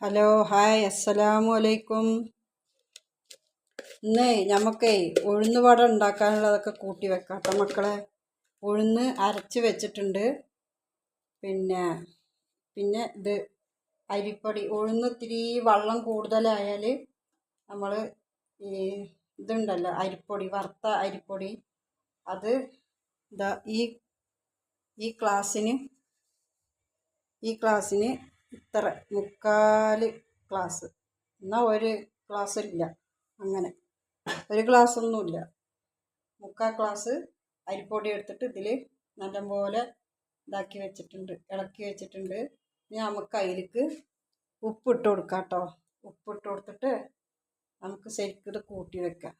Hello hi അസ്സലാമു അലൈക്കും. ഇന്നേ നമുക്കേ ഉഴുന്ന് വട ഉണ്ടാക്കാനുള്ളതൊക്കെ കൂട്ടി വെക്കാം കേട്ടോ മക്കളെ. ഉഴുന്ന് അരച്ച് വെച്ചിട്ടുണ്ട്. പിന്നെ പിന്നെ ഇത് അരിപ്പൊടി. ഉഴുന്ന് ഇത്തിരി വെള്ളം കൂടുതലായാൽ നമ്മൾ ഈ ഇതുണ്ടല്ലോ അരിപ്പൊടി വറുത്ത അരിപ്പൊടി. അത് ഈ ഈ ക്ലാസ്സിന് ഈ ക്ലാസ്സിന് ഇത്ര മുക്കാൽ ഗ്ലാസ് എന്നാൽ ഒരു ക്ലാസ് ഇല്ല. അങ്ങനെ. ഒരു ഗ്ലാസ് ഒന്നുമില്ല മുക്കാൽ ക്ലാസ് അരിപ്പൊടി എടുത്തിട്ട് ഇതിൽ നല്ലപോലെ ഇതാക്കി വെച്ചിട്ടുണ്ട് ഇളക്കി വെച്ചിട്ടുണ്ട്. ഇനി നമുക്ക് അതിലേക്ക് ഉപ്പിട്ട് കൊടുക്കാം കേട്ടോ. ഉപ്പിട്ട് കൊടുത്തിട്ട് നമുക്ക് ശരിക്കും ഇത് കൂട്ടി വെക്കാം.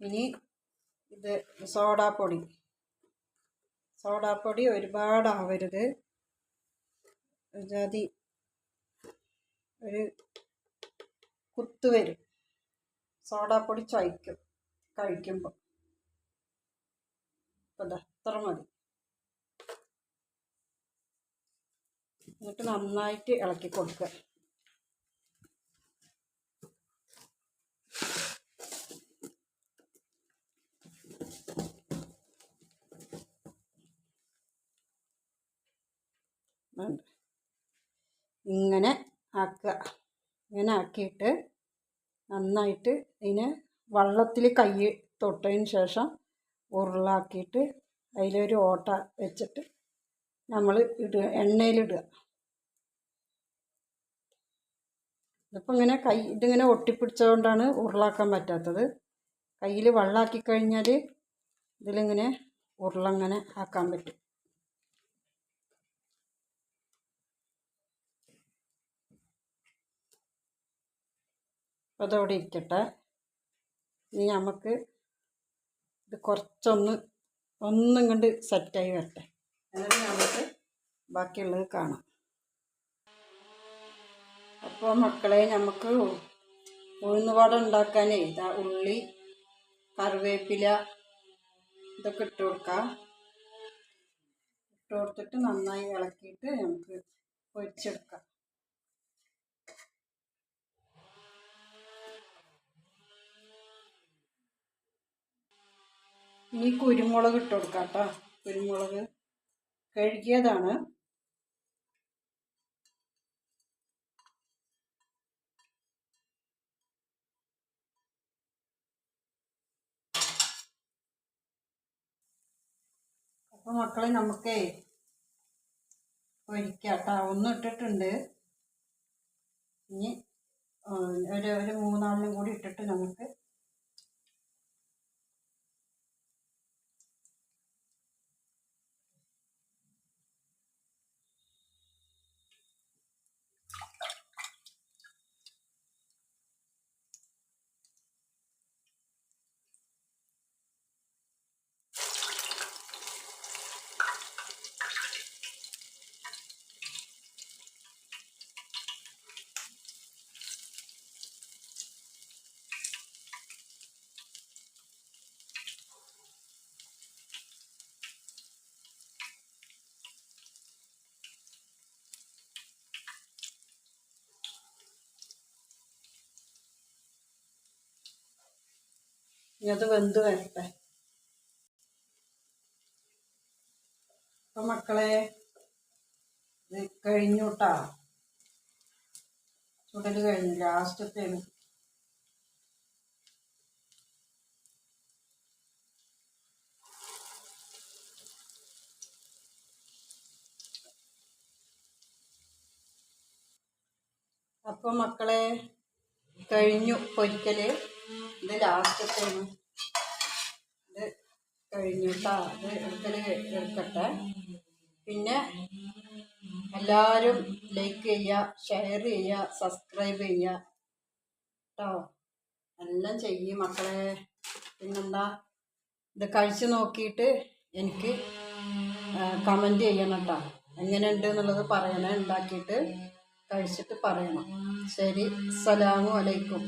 ഇനി ഇത് സോഡാപ്പൊടി. സോഡാപ്പൊടി ഒരുപാടാവരുത്. ജാതി ഒരു കുത്ത് വരും. സോഡാപ്പൊടി ചൊയ്ക്കും കഴിക്കുമ്പോൾ അത്ര മതി. എന്നിട്ട് നന്നായിട്ട് ഇളക്കി കൊടുക്കുക. വേണ്ട ഇങ്ങനെ ആക്കുക. ഇങ്ങനെ ആക്കിയിട്ട് നന്നായിട്ട് ഇതിനെ വള്ളത്തിൽ കൈ തൊട്ടതിന് ശേഷം ഉരുളാക്കിയിട്ട് അതിലൊരു ഓട്ട വെച്ചിട്ട് നമ്മൾ ഇടുക എണ്ണയിലിടുക. ഇതിപ്പോൾ ഇങ്ങനെ കൈ ഇതിങ്ങനെ ഒട്ടിപ്പിടിച്ചതുകൊണ്ടാണ് ഉരുളാക്കാൻ പറ്റാത്തത്. കയ്യിൽ വെള്ളമാക്കി കഴിഞ്ഞാൽ ഇതിലിങ്ങനെ ഉരുളങ്ങനെ ആക്കാൻ പറ്റും. അതവിടെ ഇരിക്കട്ടെ. ഇനി നമുക്ക് ഇത് കുറച്ചൊന്ന് ഒന്നും കൊണ്ട് സെറ്റായി വരട്ടെ. എന്നിട്ട് നമുക്ക് ബാക്കിയുള്ളത് കാണാം. അപ്പോൾ മക്കളെ നമുക്ക് ഉഴുന്നുപാട ഉണ്ടാക്കാനേ ഇതാ ഉള്ളി കറിവേപ്പില ഇതൊക്കെ ഇട്ട് കൊടുക്കാം. ഇട്ട് കൊടുത്തിട്ട് നന്നായി ഇളക്കിയിട്ട് നമുക്ക് പൊരിച്ചെടുക്കാം. ഇനി കുരുമുളക് ഇട്ട് കൊടുക്കാം കേട്ടോ. കുരുമുളക് കഴുകിയതാണ്. അപ്പോൾ മക്കളെ നമുക്കേ പൊരിക്കാം ഒന്ന് ഇട്ടിട്ടുണ്ട്. ഇനി ഒരു ഒരു മൂന്നാലിനും കൂടി ഇട്ടിട്ട് നമുക്ക് ഇനി അത് വെന്ത് വരട്ടെ. അപ്പൊ മക്കളെ കഴിഞ്ഞൂട്ടാ. ചുടൽ കഴിഞ്ഞു ലാസ്റ്റത്തേന് അപ്പോൾ മക്കളെ കഴിഞ്ഞു പൊരിക്കൽ ഇത് ലാസ്റ്റത്തേന് ഇത് കഴിഞ്ഞു കേട്ടോ ഇത് എടുക്കൽ എടുക്കട്ടെ. പിന്നെ എല്ലാവരും ലൈക്ക് ചെയ്യുക ഷെയർ ചെയ്യുക സബ്സ്ക്രൈബ് ചെയ്യുക. കേട്ടോ എല്ലാം ചെയ്യും മക്കളെ. പിന്നെന്താ? ഇത് കഴിച്ചു നോക്കിയിട്ട് എനിക്ക് കമന്റ് ചെയ്യണം കേട്ടോ എങ്ങനെയുണ്ട് എന്നുള്ളത് പറയണേ ഉണ്ടാക്കിയിട്ട് കഴിച്ചിട്ട് പറയണം. ശരി. അസ്സലാമു അലൈക്കും.